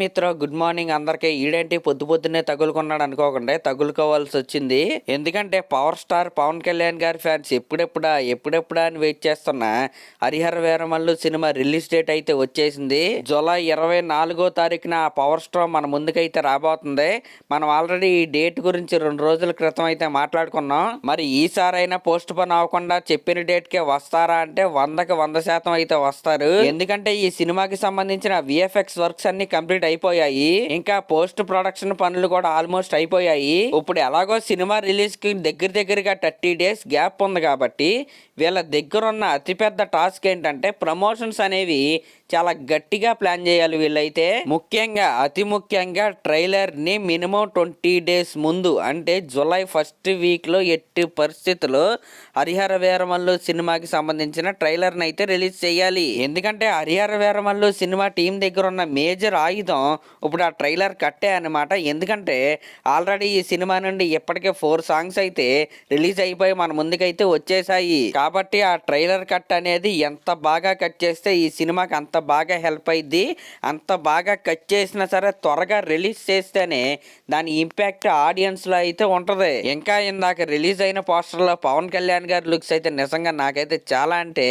మిత్ర good morning అందరికి ఈడేంటి? పొద్దు పొద్దున్నే తగులుకున్నాడు అనుకోకుండా. తగులుకోవాల్సి వచ్చింది. ఎందుకంటే పవర్ స్టార్ పవన్ కళ్యాణ్ గారి ఫ్యాన్స్ ఎప్పుడెప్పుడా ఎప్పుడెప్పుడా అని వెయిట్ చేస్తున్న. Harihara Veeramallu cinema release date అయితే వచ్చేసింది. జూలై ఇరవై నాలుగో తారీఖున ఆ పవర్ స్టార్ మన ముందుకైతే రాబోతుంది. మనం ఆల్రెడీ ఈ డేట్ గురించి రెండు రోజుల క్రితం అయితే మాట్లాడుకున్నాం. మరి ఈసారైనా పోస్ట్ పోన్ అవ్వకుండా చెప్పిన డేట్ కే వస్తారా అంటే వందకి వంద శాతం అయితే వస్తారు. ఎందుకంటే ఈ సినిమాకి సంబంధించిన విఎఫ్ఎక్స్ వర్క్స్ అన్ని కంప్లీట్ అయిపోయాయి. ఇంకా పోస్ట్ ప్రొడక్షన్ పనులు కూడా ఆల్మోస్ట్ అయిపోయాయి. ఇప్పుడు ఎలాగో సినిమా రిలీజ్కి దగ్గర దగ్గరగా థర్టీ డేస్ గ్యాప్ ఉంది కాబట్టి వీళ్ళ దగ్గర ఉన్న అతిపెద్ద టాస్క్ ఏంటంటే ప్రమోషన్స్ అనేవి చాలా గట్టిగా ప్లాన్ చేయాలి వీళ్ళైతే. ముఖ్యంగా అతి ముఖ్యంగా ట్రైలర్ని మినిమం ట్వంటీ డేస్ ముందు అంటే జూలై ఫస్ట్ వీక్లో ఎట్టి పరిస్థితుల్లో హరిహర వీరమల్లు సినిమాకి సంబంధించిన ట్రైలర్ని అయితే రిలీజ్ చేయాలి. ఎందుకంటే హరిహర వీరమల్లు సినిమా టీం దగ్గర ఉన్న మేజర్ ఆయుధం ఇప్పుడు ఆ ట్రైలర్ కట్టే అనమాట ఎందుకంటే ఆల్రెడీ ఈ సినిమా నుండి ఇప్పటికే ఫోర్ సాంగ్స్ అయితే రిలీజ్ అయిపోయి మన ముందుకైతే వచ్చేసాయి. కాబట్టి ఆ ట్రైలర్ కట్ అనేది ఎంత బాగా కట్ చేస్తే ఈ సినిమాకి అంత అంత బాగా హెల్ప్ అయింది అంత బాగా కట్ చేసినా సరే త్వరగా రిలీజ్ చేస్తేనే దాని ఇంపాక్ట్ ఆడియన్స్లో అయితే ఉంటుంది. ఇంకా ఇందాక రిలీజ్ అయిన పోస్టర్లో పవన్ కళ్యాణ్ గారి లుక్స్ అయితే నిజంగా నాకైతే చాలా అంటే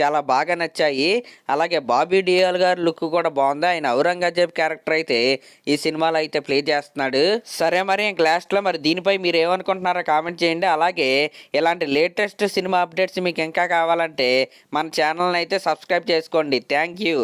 చాలా బాగా నచ్చాయి. అలాగే బాబీ డియోల్ గారి లుక్ కూడా బాగుంది. ఆయన ఔరంగజేబ్ క్యారెక్టర్ అయితే ఈ సినిమాలో అయితే ప్లే చేస్తున్నాడు. సరే మరి ఇంక లాస్ట్లో మరి దీనిపై మీరు ఏమనుకుంటున్నారో కామెంట్ చేయండి. అలాగే ఇలాంటి లేటెస్ట్ సినిమా అప్డేట్స్ మీకు ఇంకా కావాలంటే మన ఛానల్ని అయితే సబ్స్క్రైబ్ చేసుకోండి. Thank you